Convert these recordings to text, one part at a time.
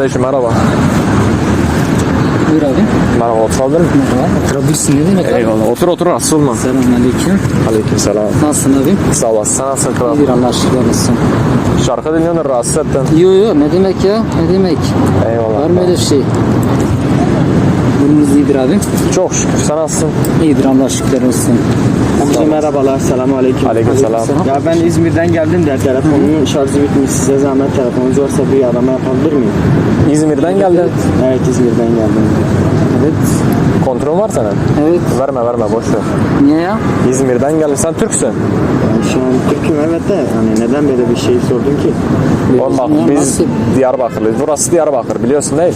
Kardeşim merhaba. Buyur abi. Merhaba oturabilir miyim? Merhaba. Oturabilirsin ne demek abi? Eyvallah. Otur otur rahatsız olma. Selamünaleyküm. Aleyküm selam. Nasılsın abi? Sağ olasın. Sen nasılsın kral? Bir Allah şükür olsun. Şarkı dinliyorsun rahatsız ettin. Yo yo ne demek ya? Ne demek? Eyvallah. Var mı öyle şey? Burnunuz iyidir abi. Çok şükür. Sen nasılsın? İyidir Allah şükür olsun. Amca merhabalar, selamun aleyküm. Aleyküm selam. Aleykümselam. Ya ben İzmir'den geldim de telefonumun şarjı bitmiş. Size zahmet telefonunuz varsa bir arama yapabilir miyim? İzmir'den geldin. Evet İzmir'den geldim. Evet. Kontrolün var senin. Evet. Verme verme boş ver. Niye ya? İzmir'den geldin. Sen Türksün. Ben şu an Türk'üm evet de hani neden böyle bir şey sordun ki? Oğlum bak biz nasıl? Diyarbakırlıyız. Burası Diyarbakır biliyorsun değil.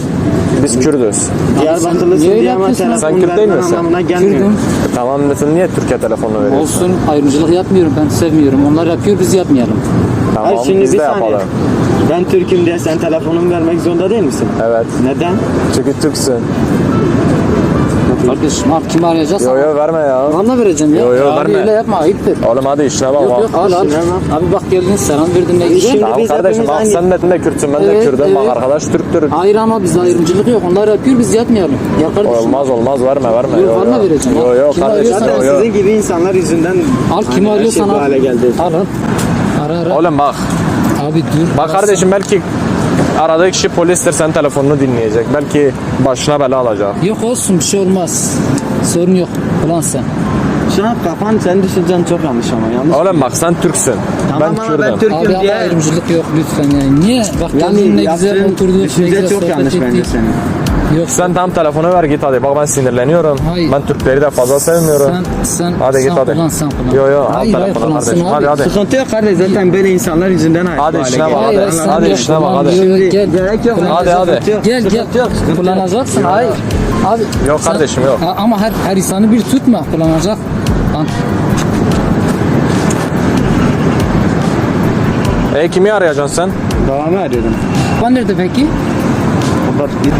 Biz Kürdüz. Diyarbakırlısın diye ama yapıyorsun? Sen Kürt değil misin? anlamına gelmiyor. Kürdüm. Tamam sen niye Türkiye telefonunu veriyorsun? Olsun ayrımcılık yapmıyorum ben sevmiyorum. Onlar yapıyor biz yapmayalım. Tamam Hayır şimdi biz bir de saniye. yapalım. Ben Türk'üm diye sen telefonumu vermek zorunda değil misin? Evet. Neden? Çünkü Türksün. Kardeşim al kimi arayacaksan. Yo yo verme ya. Bana vereceğim ya. Yo, yo, Abi verme. öyle yapma ayıptır. Oğlum hadi işine bak. Yok bak. yok al al. Bak. Abi bak geldin selam verdin ne. Şimdi Tamam biz kardeşim bak sen de, de Kürtsün ben de Evet, Kürdüm. Bak evet. arkadaş Türktür. Hayır ama bizde ayrımcılık yok. Onlar yapıyor biz yapmayalım. Ya kardeşim. Olmaz olmaz verme verme. Yok, Yo, verme vereceğim. Yo yo kardeşim Zaten sizin gibi insanlar yüzünden Al kimi her arıyorsan şey bu al. hale geldi. Al al. Ara ara. Oğlum bak. Abi dur. Bak kardeşim belki aradığı kişi polistir sen telefonunu dinleyecek. Belki başına bela alacak. Yok olsun bir şey olmaz. Sorun yok. Ulan sen. Şu an kafan sen düşüncen çok yanlış ama yanlış. Oğlum bak sen Türksün. Tamam ben ama Kürdüm. ben Türk'üm Abi ama diye. ayrımcılık yok lütfen yani. Niye? Bak Yani ne güzel yaptığın oturduk. ne düşünce güzel çok sohbet yanlış bence ettik. senin. Yok. Sen tam telefonu ver git hadi. Bak ben sinirleniyorum. Hayır. Ben Türkleri de fazla sevmiyorum. Sen, sen, Hadi git sen hadi. kullan sen kullan. Yo, yo, al hayır, hayır, telefonu kardeşim. abi. Hadi, hadi. Sıkıntı yok kardeş zaten böyle insanlar yüzünden hayat Hadi işine bak. Hayır, hadi. Hadi işine bak, hadi. Şimdi Gel. gerek yok. Hadi, hadi. Yok, Gel gel. Kullanacaksın. Hayır. Abi. Yok sen- kardeşim, yok. Ama her her insanı bir tutma. Kullanacak. Lan. E kimi arayacaksın sen? Babamı arıyorum. Baban nerede peki? Baba bir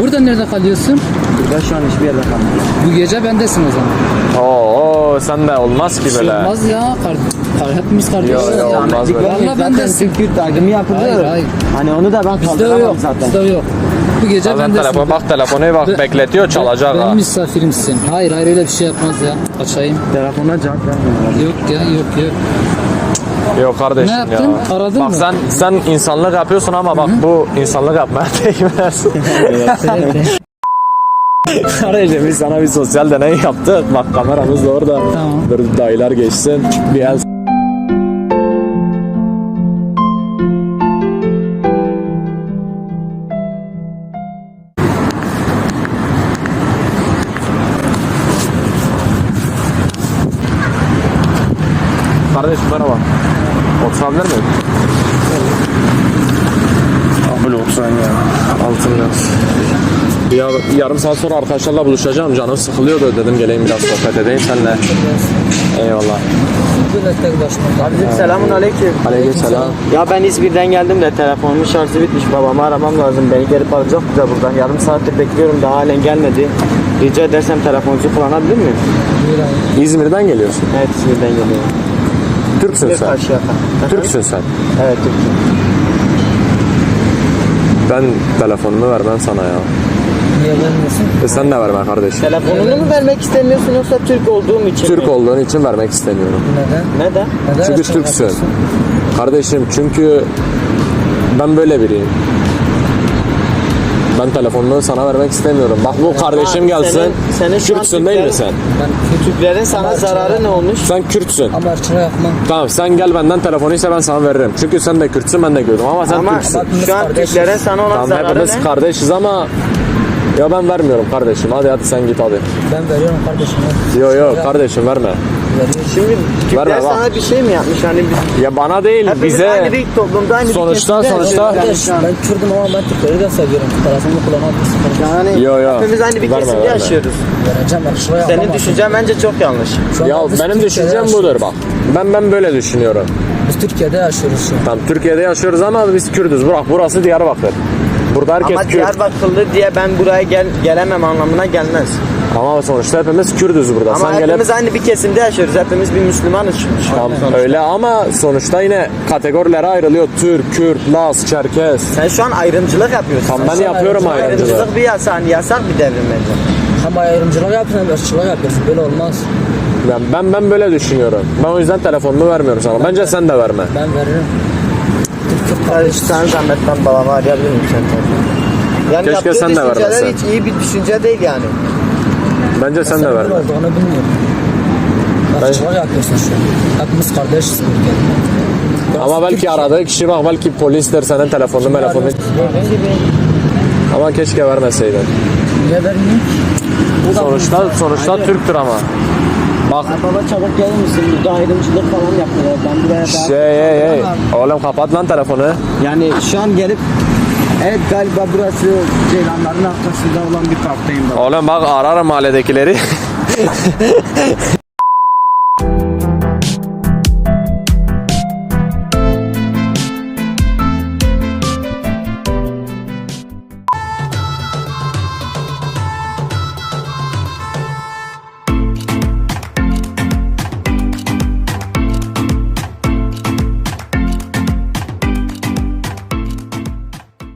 Burada nerede kalıyorsun? Burada şu an hiçbir yerde kalmadı. Bu gece bendesin o zaman. Oo sen de olmaz ki şey böyle. olmaz ya. Kar, kar, hepimiz kardeşiz. Yo, yo, ya. olmaz böyle. Vallahi Zaten bendesin. Kürt ayrımı yapılıyor. Hayır, hayır. Hani onu da ben Bizde kaldıramam yok. zaten. Bizde yok. Bu gece Zaten bendesin. telefon bak telefonu bak Be- bekletiyor çalacak Benim ha. misafirimsin. Hayır hayır öyle bir şey yapmaz ya. Açayım. Telefona cevap vermiyorlar. Yok ya yok yok. Yok kardeşim Ne yaptın? ya. Aradın bak mı? sen sen insanlık yapıyorsun ama bak bu insanlık yapmaya değmez. Kardeşim biz sana bir sosyal deney yaptık. Bak kameramız da orada. Tamam. Dur dayılar geçsin. Bir el Kardeşim merhaba. Oturabilir miyim? Böyle oturan ya. Altın biraz. Ya, yarım saat sonra arkadaşlarla buluşacağım. Canım sıkılıyordu. Dedim geleyim biraz sohbet edeyim seninle. Eyvallah. Abicim selamun aleyküm. Aleykümselam. Ya ben İzmir'den geldim de telefonumun şarjı bitmiş. Babamı aramam lazım. Beni gelip alacak da buradan. Yarım saattir bekliyorum. Daha halen gelmedi. Rica edersem telefonunuzu kullanabilir miyim? İzmir'den geliyorsun. Evet İzmir'den geliyorum. Türksün sen. Karşıyaka. Türksün sen. Evet Türk'üm. Ben telefonumu vermem sana ya. Niye vermiyorsun? E sen de verme kardeşim. Telefonunu mu vermek istemiyorsun yoksa Türk olduğum için Türk mi? olduğun için vermek istemiyorum. Neden? Neden? Neden Çünkü Türksün. Kardeşim çünkü ben böyle biriyim. Ben telefonumu sana vermek istemiyorum. Bak bu kardeşim gelsin. senin- senin Kürtsün değil mi sen? Ben Türklerin sana zararı ne olmuş? Sen Kürtsün. ama ırkçılık yapmam. Tamam sen gel benden telefonu ise ben sana veririm. Çünkü sen de Kürtsün ben de Kürt'üm ama sen Ama Türksün. şu an. Türklerin sana olan Tamam zararı hepimiz ne? kardeşiz ama ya ben vermiyorum kardeşim. Hadi hadi sen git hadi. Ben veriyorum kardeşim. Yo yo kardeşim verme. Şimdi Türkler Verme, bak. sana bir şey mi yapmış? Hani biz Ya bana değil hepimiz bize aynı bir toplumda aynı Sonuçta- bir kesimde sonuçta- yani şu an. ben Kürdüm ama ben Türkleri de seviyorum. Telefonumu kullanabilirsin. Yani Yo, yo. hepimiz aynı bir Verme, kesimde verme. yaşıyoruz. Vereceğim ırkçılık yapmam. Senin düşüncen bence çok yanlış. Şu ya biz benim Türkiye'de düşüncem yaşıyoruz. budur bak. Ben ben böyle düşünüyorum. Biz Türkiye'de yaşıyoruz şu an. Tamam Türkiye'de yaşıyoruz ama biz Kürdüz. Bırak burası Diyarbakır. Burada herkes Ama Kürt. Diyarbakırlı diye ben buraya gel gelemem anlamına gelmez. Tamam sonuçta hepimiz Kürdüz burada. Ama Sen gelip hepimiz aynı bir kesimde yaşıyoruz. Hepimiz bir Müslümanız şu, şu Tamam, sonuçta. öyle ama sonuçta yine kategorilere ayrılıyor. Türk, Kürt, Laz, Çerkez. Sen şu an ayrımcılık yapıyorsun. Tamam ben Sen- yapıyorum ayrımcılığı. Ayrımcılık bir yasak, hani yasak bir devrim bence. Hem ayrımcılık yapıyorsun hem ırkçılık yapıyorsun. Böyle olmaz. Ben, ben ben böyle düşünüyorum. Ben o yüzden telefonumu vermiyorum sana. Bence sen de verme. Ben veririm. Yani sen zahmet ben babamı arayabilir miyim sen Yani Keşke yaptığı sen de düşünceler vermesen. hiç iyi bir düşünce değil yani. Bence sen de verme. böyle olduğunu bilmiyorum. Irkçılık yapıyorsun şu an. Hepimiz kardeşiz bu ülkede. Ama belki aradığı kişi bak belki polistir senin telefonunu gibi. Ama keşke vermeseydin. Niye? Bu da Sonuçta sonuçta Türktür ama. Bak Ya baba çabuk gelir misin? Burada ayrımcılık falan yapıyorlar. Ben buraya daha... şey hey hey. Oğlum kapat lan telefonu. Yani şu an gelip Evet galiba burası Ceylanların arkasında olan bir parktayım ben. Oğlum bak ararım mahalledekileri.